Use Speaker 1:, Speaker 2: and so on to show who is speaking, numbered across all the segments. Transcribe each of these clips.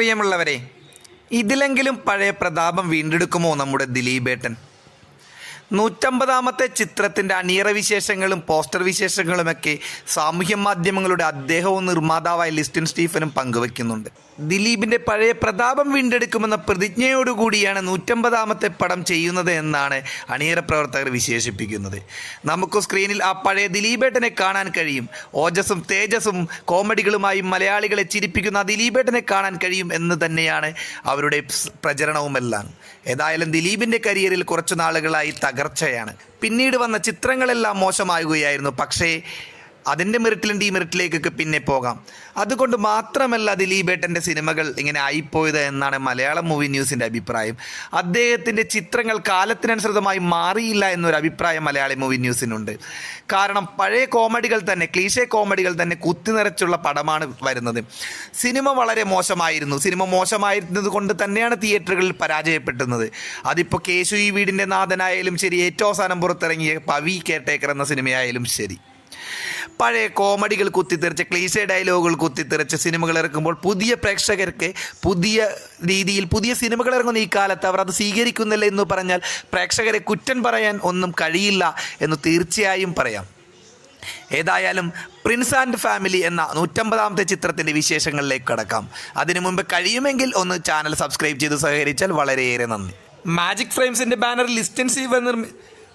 Speaker 1: പ്രിയമുള്ളവരെ ഇതിലെങ്കിലും പഴയ പ്രതാപം വീണ്ടെടുക്കുമോ നമ്മുടെ ദിലീപേട്ടൻ? നൂറ്റമ്പതാമത്തെ ചിത്രത്തിന്റെ അണിയറ വിശേഷങ്ങളും പോസ്റ്റർ വിശേഷങ്ങളുമൊക്കെ സാമൂഹ്യ മാധ്യമങ്ങളുടെ അദ്ദേഹവും നിർമ്മാതാവായ ലിസ്റ്റിൻ സ്റ്റീഫനും പങ്കുവെക്കുന്നുണ്ട് ദിലീപിന്റെ പഴയ പ്രതാപം വീണ്ടെടുക്കുമെന്ന പ്രതിജ്ഞയോടുകൂടിയാണ് നൂറ്റമ്പതാമത്തെ പടം ചെയ്യുന്നത് എന്നാണ് അണിയറ പ്രവർത്തകർ വിശേഷിപ്പിക്കുന്നത്. നമുക്ക് സ്ക്രീനിൽ ആ പഴയ ദിലീപേട്ടനെ കാണാൻ കഴിയും. ഓജസ്സും തേജസ്സും കോമഡികളുമായും മലയാളികളെ ചിരിപ്പിക്കുന്ന ആ ദിലീപേട്ടനെ കാണാൻ കഴിയും എന്ന് തന്നെയാണ് അവരുടെ പ്രചരണവുമെല്ലാം. ഏതായാലും ദിലീപിന്റെ കരിയറിൽ കുറച്ചു നാളുകളായി തകർച്ചയാണ്. പിന്നീട് വന്ന ചിത്രങ്ങളെല്ലാം മോശമാകുകയായിരുന്നു. പക്ഷേ അതിന്റെ മെറിറ്റിലും ഡീമെറിറ്റിലേക്കൊക്കെ പിന്നെ പോകാം. അതുകൊണ്ട് മാത്രമല്ല ദിലീപേട്ടന്റെ സിനിമകൾ ഇങ്ങനെ ആയിപ്പോയത് എന്നാണ് മലയാളം മൂവി ന്യൂസിന്റെ അഭിപ്രായം. അദ്ദേഹത്തിന്റെ ചിത്രങ്ങൾ കാലത്തിനനുസൃതമായി മാറിയില്ല എന്നൊരു അഭിപ്രായം മലയാളി മൂവി ന്യൂസിനുണ്ട്. കാരണം പഴയ കോമഡികൾ തന്നെ ക്ലീശേ കോമഡികൾ തന്നെ കുത്തി നിറച്ചുള്ള പടമാണ് വരുന്നത്. സിനിമ വളരെ മോശമായിരുന്നു. സിനിമ മോശമായിരുന്നത് കൊണ്ട് തന്നെയാണ് തിയേറ്ററുകളിൽ പരാജയപ്പെട്ടുന്നത് അതിപ്പോൾ കേശു ഈ വീടിന്റെ നാഥനായാലും ശരി ഏറ്റവും അവസാനം പുറത്തിറങ്ങിയ പവി കെയർടേക്കർ എന്ന സിനിമയായാലും ശരി. പഴയ കോമഡികൾ കുത്തിത്തെറിച്ച് ക്ലീശ ഡയലോഗുകൾ കുത്തിത്തെറിച്ച് സിനിമകൾ ഇറക്കുമ്പോൾ പുതിയ പ്രേക്ഷകർക്ക് പുതിയ രീതിയിൽ പുതിയ സിനിമകൾ ഇറങ്ങുന്ന ഈ കാലത്ത് അവർ അത് സ്വീകരിക്കുന്നില്ല എന്ന് പറഞ്ഞാൽ പ്രേക്ഷകരെ കുറ്റം പറയാൻ ഒന്നും കഴിയില്ല എന്ന് തീർച്ചയായും പറയാം. ഏതായാലും പ്രിൻസ് ആൻഡ് ഫാമിലി എന്ന നൂറ്റമ്പതാമത്തെ ചിത്രത്തിന്റെ വിശേഷങ്ങളിലേക്ക് കടക്കാം. അതിനു മുമ്പ് കഴിയുമെങ്കിൽ ഒന്ന് ചാനൽ സബ്സ്ക്രൈബ് ചെയ്ത് സഹകരിച്ചാൽ വളരെയേറെ നന്ദി. മാജിക് ഫ്രെയിംസിന്റെ ബാനറിൽ ലിസ്റ്റൻസ് ഇവ നിർമ്മി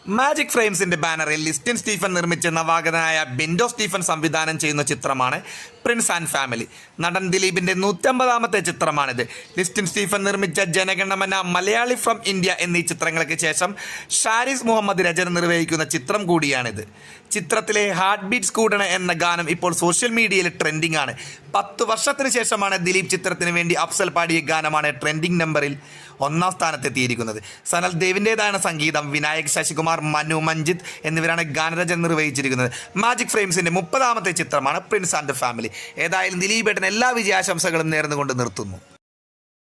Speaker 1: മാജിക് ഫ്രെയിംസിന്റെ ബാനറിൽ ലിസ്റ്റിൻ സ്റ്റീഫൻ നിർമ്മിച്ച നവാഗതനായ ബിൻഡോ സ്റ്റീഫൻ സംവിധാനം ചെയ്യുന്ന ചിത്രമാണ് പ്രിൻസ് ആൻഡ് ഫാമിലി നടൻ ദിലീപിന്റെ നൂറ്റമ്പതാമത്തെ ചിത്രമാണിത്. ലിസ്റ്റിൻ സ്റ്റീഫൻ നിർമ്മിച്ച ജനഗണമന മലയാളി ഫ്രം ഇന്ത്യ എന്നീ ചിത്രങ്ങൾക്ക് ശേഷം ഷാരിസ് മുഹമ്മദ് രചന നിർവഹിക്കുന്ന ചിത്രം കൂടിയാണിത്. ചിത്രത്തിലെ ഹാർട്ട് ബീറ്റ്സ് കൂടണ എന്ന ഗാനം ഇപ്പോൾ സോഷ്യൽ മീഡിയയിൽ ട്രെൻഡിംഗ് ആണ്. പത്ത് വർഷത്തിന് ശേഷമാണ് ദിലീപ് ചിത്രത്തിന് വേണ്ടി അഫ്സൽ പാടിയ ഗാനമാണ് ട്രെൻഡിംഗ് നമ്പറിൽ ഒന്നാം സ്ഥാനത്തെത്തിയിരിക്കുന്നത്. സനൽ ദേവിന്റെതാണ് സംഗീതം. വിനായക് ശശികുമാർ മനു മഞ്ജിത്ത് എന്നിവരാണ് ഗാനരചന നിർവഹിച്ചിരിക്കുന്നത്. മാജിക് ഫ്രെയിംസിന്റെ മുപ്പതാമത്തെ ചിത്രമാണ് പ്രിൻസ് ആൻഡ് ഫാമിലി ഏതായാലും ദിലീപേട്ടൻ എല്ലാ വിജയാശംസകളും നേർന്നുകൊണ്ട് നിർത്തുന്നു.